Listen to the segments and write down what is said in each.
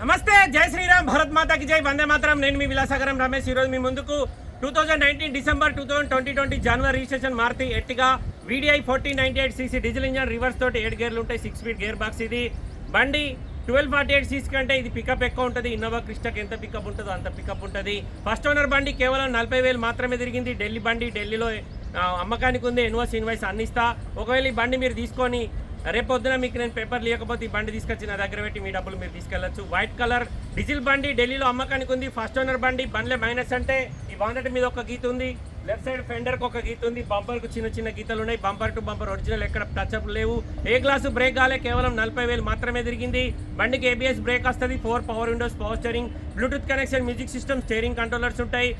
నమస్తే జై శ్రీరామ్ భరత్ మాతాకి జై వందే మాత్రం. నేను మీ విలాసాగరం రమేష్. ఈరోజు మీ ముందుకు two thousand nineteen December two thousand twenty twenty జనవరి registration Maruti Ertiga VDI fourteen ninety eight CC diesel engine reverse తోటి ఏడు గేర్లు ఉంటాయి సిక్స్ స్పీడ్ గేర్ బాక్స్ ఇది. బండి ట్వెల్వ్ ఫార్టీ ఎయిట్ సీసీ కంటే ఇది పికప్ ఎక్కువ ఉంటుంది. ఇన్నోవా క్రిస్టాకి ఎంత పికప్ ఉంటుందో అంత పికప్ ఉంటుంది. ఫస్ట్ ఓనర్ బండి కేవలం నలభై వేలు మాత్రమే తిరిగింది. ఢిల్లీ బండి ఢిల్లీలో అమ్మకానికి ఉంది ఎన్వాస్ ఇన్వాయిస్ అందిస్తా ఒకవేళ ఈ బండి మీరు తీసుకొని రేపు పొద్దున మీకు నేను పేపర్ లేకపోతే ఈ బండి తీసుకొచ్చి నా దగ్గర పెట్టి మీ డబ్బులు మీరు తీసుకెళ్ళొచ్చు వైట్ కలర్ డీజిల్ బండి ఢిల్లీలో అమ్మకానికి ఉంది. ఫస్ట్ ఓనర్ బండి బండ్లే మైనస్ అంటే ఈ బాండెట్ మీద ఒక గీత ఉంది. లెఫ్ట్ సైడ్ ఫెండర్కి ఒక గీత ఉంది. బంపర్కు చిన్న చిన్న గీతలు ఉన్నాయి. బంపర్ టు బంపర్ ఒరిజినల్ ఎక్కడ టచ్అప్ లేవు. ఏ గ్లాసు బ్రేక్ కాలే కేవలం నలభై వేలు మాత్రమే తిరిగింది. బండికి ఏబిఎస్ బ్రేక్ వస్తుంది. Four power windows power steering Bluetooth connection music system steering controllers ఉంటాయి.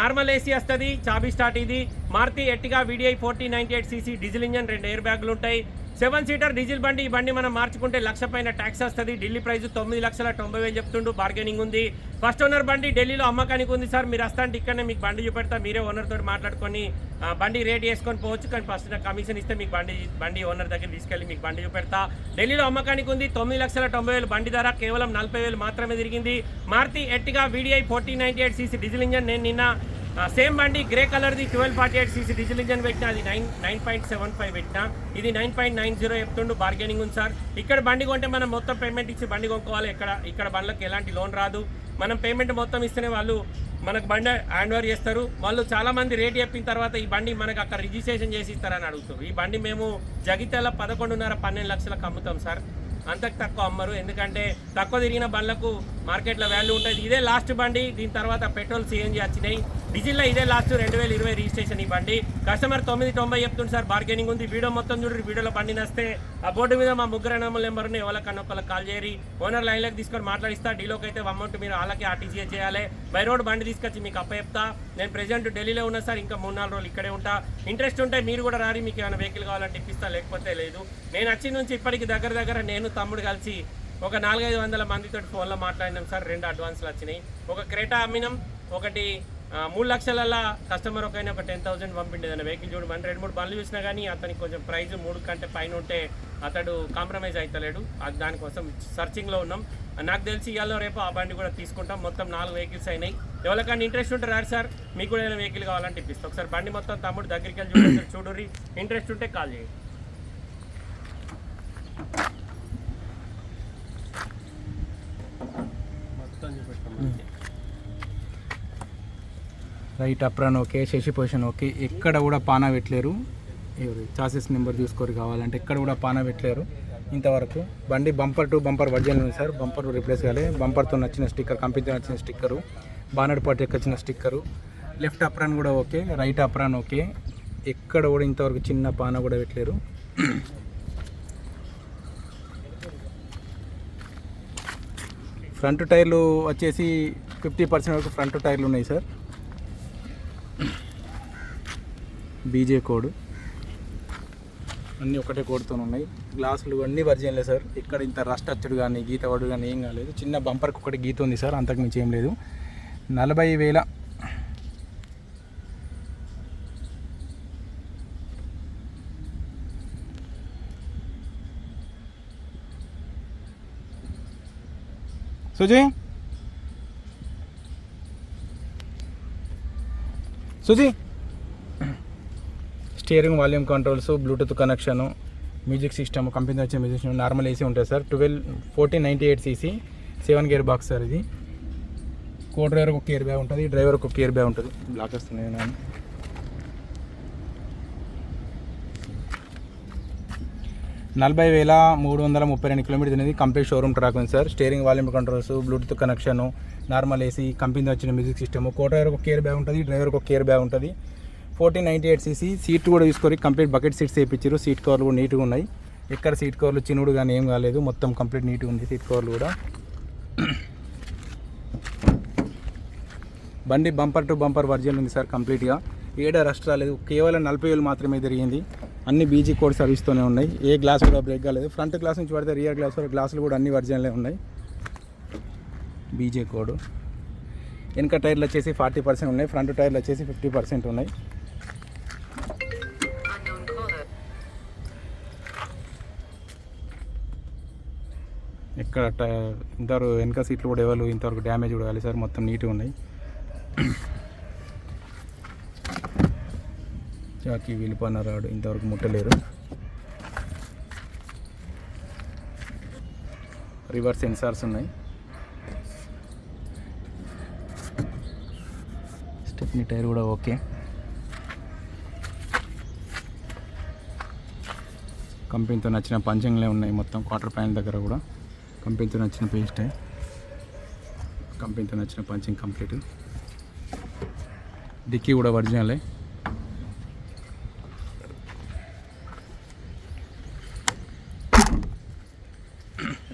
నార్మల్ ఏసీ వస్తుంది. చాబీ స్టార్ట్ ఇది. Maruti Ertiga VDI forty ninety eight CC diesel engine రెండు ఎయిర్ బ్యాగులు ఉంటాయి. సెవెన్ సీటర్ డీజిల్ బండి ఈ బండి మనం మార్చుకుంటే లక్ష పైన ట్యాక్స్ వస్తుంది. ఢిల్లీ ప్రైస్ తొమ్మిది లక్షల తొంభై వేలు చెప్తుండు. బార్గెనింగ్ ఉంది. ఫస్ట్ ఓనర్ బండి ఢిల్లీలో అమ్మకానికి ఉంది సార్. మీరు వస్తా అంటే ఇక్కడనే మీకు బండి చూపెడతా. మీరే ఓనర్ తోటి మాట్లాడుకొని బండి రేట్ వేసుకొని పోవచ్చు. కానీ ఫస్ట్ నాకు కమిషన్ ఇస్తే మీకు బండి బండి ఓనర్ దగ్గర తీసుకెళ్ళి మీకు బండి చూపెడతా. ఢిల్లీలో అమ్మకానికి ఉంది తొమ్మిది లక్షల తొంభై వేలు. బండి ధర కేవలం నలభై వేలు మాత్రమే తిరిగింది. Maruti Ertiga VDI forty ninety eight CC diesel engine. నేను నిన్న సేమ్ బండి గ్రే కలర్ది twelve forty eight CC diesel engine పెట్టిన అది nine nine point seven five పెట్టిన ఇది నైన్ పాయింట్ నైన్ జీరో చెప్తుండు బార్గెనింగ్ ఉంది సార్. ఇక్కడ బండి కొంటే మనం మొత్తం పేమెంట్ ఇచ్చి బండి కొనుక్కోవాలి. ఇక్కడ ఇక్కడ బండ్లకు ఎలాంటి లోన్ రాదు. మనం పేమెంట్ మొత్తం ఇస్తేనే వాళ్ళు మనకు బండి హ్యాండ్ ఓవర్ చేస్తారు. వాళ్ళు చాలామంది రేట్ చెప్పిన తర్వాత ఈ బండి మనకు అక్కడ రిజిస్ట్రేషన్ చేసి ఇస్తారని అడుగుతారు ఈ బండి మేము జగిత్యాల పదకొండున్నర పన్నెండు లక్షలకు అమ్ముతాం సార్. అంతకు తక్కువ అమ్మరు. ఎందుకంటే తక్కువ తిరిగిన బండ్లకు మార్కెట్లో వాల్యూ ఉంటుంది. ఇదే లాస్ట్ బండి. దీని తర్వాత పెట్రోల్ సిఎన్జి వచ్చినాయి. డీజిల్లో ఇదే లాస్ట్ రెండు వేల ఇరవై రిజిస్ట్రేషన్ ఈ బండి. కస్టమర్ తొమ్మిది తొంభై చెప్తుంది సార్ బార్గెనింగ్ ఉంది. వీడియో మొత్తం చూడండి వీడియోలో బండి నస్తే ఆ బోర్డు మీద మా ముగ్గురు నెంబర్ నెంబర్ని ఎవరికన్నా ఒకళ్ళకి కాల్ చేయరి. ఓనర్ లైన్లోకి తీసుకొని మాట్లాడిస్తా. డీలోకి అయితే అమౌంట్ మీరు వాళ్ళకి ఆర్టీసీఏ చేయాలి. బై రోడ్ బండి తీసుకొచ్చి మీకు అప్ప చెప్తా నేను ప్రెజెంట్ ఢిల్లీలో ఉన్నా సార్ ఇంకా మూడు నాలుగు రోజులు ఇక్కడే ఉంటా. ఇంట్రెస్ట్ ఉంటే మీరు కూడా రారి మీకు ఏమైనా వెహికల్ కావాలంటే ఇప్పిస్తా లేకపోతే లేదు. నేను వచ్చి నుంచి ఇప్పటికి దగ్గర దగ్గర నేను తమ్ముడు కలిసి ఒక నాలుగైదు వందల మందితో ఫోన్లో మాట్లాడినాం సార్. రెండు అడ్వాన్స్లు వచ్చినాయి. ఒక క్రేటా అమ్మినాం ఒకటి మూడు లక్షల కస్టమర్ ఒకైనా ఒక టెన్ థౌసండ్ పంపిండేదన్న వెహికల్ చూడు మన రెండు మూడు బండ్లు చూసినా కానీ అతనికి కొంచెం ప్రైస్ మూడు కంటే పైన ఉంటే అతడు కాంప్రమైజ్ అవుతలేడు అది దానికోసం సర్చింగ్లో ఉన్నాం. నాకు తెలిసి ఇవాళ రేపు ఆ బండి కూడా తీసుకుంటాం. మొత్తం నాలుగు వెహికల్స్ అయినాయి. ఎవరికైనా ఇంట్రెస్ట్ ఉంటే రారు సార్. మీకు కూడా ఏదైనా వెహికల్ కావాలని ఇప్పిస్తాం. ఒకసారి బండి మొత్తం తమ్ముడు దగ్గరికి వెళ్ళి చూడండి చూడుర్రి. ఇంట్రెస్ట్ ఉంటే కాల్ చేయండి మొత్తం చూపెట్టాం right apron okay. Chassis position okay. ఎక్కడ కూడా పానా పెట్టలేరు. ఎవరు? చాసెస్ నెంబర్ చూసుకోరు కావాలంటే ఎక్కడ కూడా పానా పెట్టలేరు. ఇంతవరకు బండి బంపర్ టు బంపర్ వర్జన్ ఉంది సార్. బంపర్ రిప్లేస్ కాలే బంపర్తో నచ్చిన స్టిక్కర్ కంపెనీతో నచ్చిన స్టిక్కరు. బానడ్ పార్టీ వచ్చిన స్టిక్కరు. లెఫ్ట్ అప్రాన్ కూడా ఓకే. Right apron okay. ఎక్కడ కూడా ఇంతవరకు చిన్న పాన కూడా పెట్టలేరు. ఫ్రంట్ టైర్లు వచ్చేసి ఫిఫ్టీ పర్సెంట్ వరకు ఫ్రంట్ టైర్లు ఉన్నాయి సార్. బీజే కోడ్. అన్నీ ఒకటే కోడ్తో ఉన్నాయి. గ్లాసులు అన్నీ వర్జిన్లే సార్. ఇక్కడ ఇంత రస్ట్ అచ్చుడు కానీ గీత పడు కానీ ఏం కాలేదు. చిన్న బంపర్కి ఒకటి గీత ఉంది సార్ అంతకు మించి ఏం లేదు. నలభై వేల సుజీ? Suji? Steering volume controls Bluetooth connection music system company వచ్చే మ్యూజిక్ సిస్టమ్ నార్మల్ ఏసీ ఉంటుంది sir. Twelve fourteen ninety eight CC seven gear box sir ఇది. కో డ్రైవర్కి ఒక గేర్ బ్యాగ్ ఉంటుంది డ్రైవర్కి ఒక గేర్ బ్యాగ్ ఉంటుంది. బ్లాక్ వస్తుంది నేను నలభై వేల మూడు వందల ముప్పై రెండు కిలోమీటర్స్ అనేది కంప్లీట్ షోరూమ్ ట్రాక్ ఉంది sir. Steering volume controls Bluetooth connection normal AC company వచ్చిన మ్యూజిక్ సిస్టమ్. కో డ్రైవర్కి ఒక కేర్ బ్యాగ్ ఉంటుంది డ్రైవర్కి ఒక కేర్ బ్యాగ్ ఉంటుంది. Fourteen ninety eight CC seat కూడా తీసుకొని కంప్లీట్ బకెట్ సీట్స్ వేయించారు. సీట్ కవర్లు కూడా నీట్గా ఉన్నాయి. ఎక్కడ సీట్ కవర్లు చినుడు కానీ ఏం కాలేదు. మొత్తం కంప్లీట్ నీట్గా ఉంది సీట్ కవర్లు కూడా. బండి బంపర్ టు బంపర్ వర్జన్ ఉంది సార్ కంప్లీట్గా. ఏడా రస్ట్ రాలేదు. కేవలం నలభై వేలు మాత్రమే జరిగింది. అన్ని బీజీ కోడ్ సర్వీస్తోనే ఉన్నాయి. ఏ గ్లాస్ కూడా బ్రేక్ కాలేదు. ఫ్రంట్ గ్లాస్ నుంచి పడితే రియర్ గ్లాస్ వరకు గ్లాసులు కూడా అన్ని వర్జన్లే ఉన్నాయి. బీజే కోడ్ వెనక టైర్లు వచ్చేసి ఫార్టీ పర్సెంట్ ఉన్నాయి. ఫ్రంట్ టైర్లు వచ్చేసి ఫిఫ్టీ పర్సెంట్ ఉన్నాయి. ఎక్కడ ఇక్కడ ఇంతవరకు వెనక సీట్లు కూడా ఎవరు ఇంతవరకు డ్యామేజ్ కూడా కాలేదు సార్. మొత్తం నీట్గా ఉన్నాయి. చాకి వెళ్ళిపోయిన రాడు ఇంతవరకు ముట్టలేరు. రివర్స్ సెన్సార్స్ ఉన్నాయి. స్టెప్నీ టైర్ కూడా ఓకే. కంపెనీతో నచ్చిన పంచింగ్లే ఉన్నాయి మొత్తం క్వార్టర్ ప్యాంట్ దగ్గర కూడా. కంపెనీతో నచ్చిన పేస్ట్ కంపెనీతో నచ్చిన పంచింగ్ కంప్లీట్ డిక్కీ కూడా ఒరిజినలే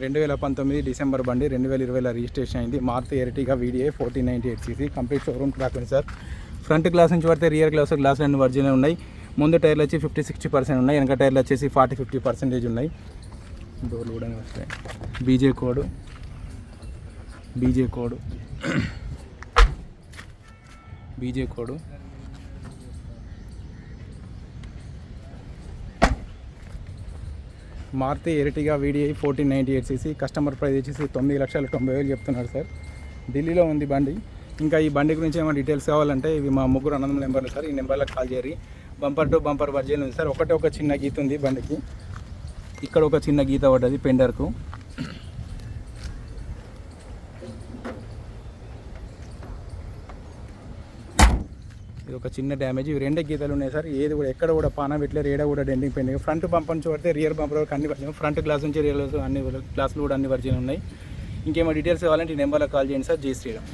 రెండు వేల పంతొమ్మిది డిసెంబర్ బండి రెండు వేల ఇరవైలో రిజిస్ట్రేషన్ అయింది. Maruti Ertiga VDI fourteen ninety eight CC complete showroom track ఉంది సార్. ఫ్రంట్ గ్లాస్ నుంచి పడితే రియర్ గ్లాస్ గ్లాస్ రెండు వర్జినే ఉన్నాయి. ముందు టైర్లు వచ్చి ఫిఫ్టీ సిక్స్టీ పర్సెంట్ ఉన్నాయి. వెనక టైర్లు వచ్చేసి ఫార్టీ ఫిఫ్టీ పర్సెంటేజ్ ఉన్నాయి. డోర్లు కూడా వస్తాయి. B J code. బీజే code. బీజే code. Maruti Ertiga VDI fourteen ninety eight CC customer price వచ్చేసి తొమ్మిది లక్షల తొంభై వేలు చెప్తున్నారు సార్. ఢిల్లీలో ఉంది బండి. ఇంకా ఈ బండి గురించి ఏమైనా డీటెయిల్స్ కావాలంటే ఇవి మా ముగ్గురు అనందం నెంబర్లు సార్. ఈ నెంబర్లకు కాల్ చేయరి బంపర్ టు బంపర్ వర్జన్ ఉంది సార్. ఒకటే ఒక చిన్న గీత ఉంది బండికి. ఇక్కడ ఒక చిన్న గీత పడ్డది పెండర్కు. ఇది ఒక చిన్న డ్యామేజ్. ఇవి రెండే గీతలు ఉన్నాయి సార్. ఏది కూడా ఎక్కడ కూడా పాన పెట్టలేరు ఏడా కూడా డెండింగ్ పెండింగ్. ఫ్రంట్ బంపర్ నుంచి పడితే రియర్ బంపర్ వరకు అన్ని పరిచయం ఫ్రంట్ గ్లాస్ నుంచి రియర్ గ్లాస్ అన్ని గ్లాసులు కూడా అన్ని పరిచయం ఉన్నాయి. ఇంకేమో డీటెయిల్స్ కావాలంటే ఈ నెంబర్లో కాల్ చేయండి సార్. జై శ్రీరామ్.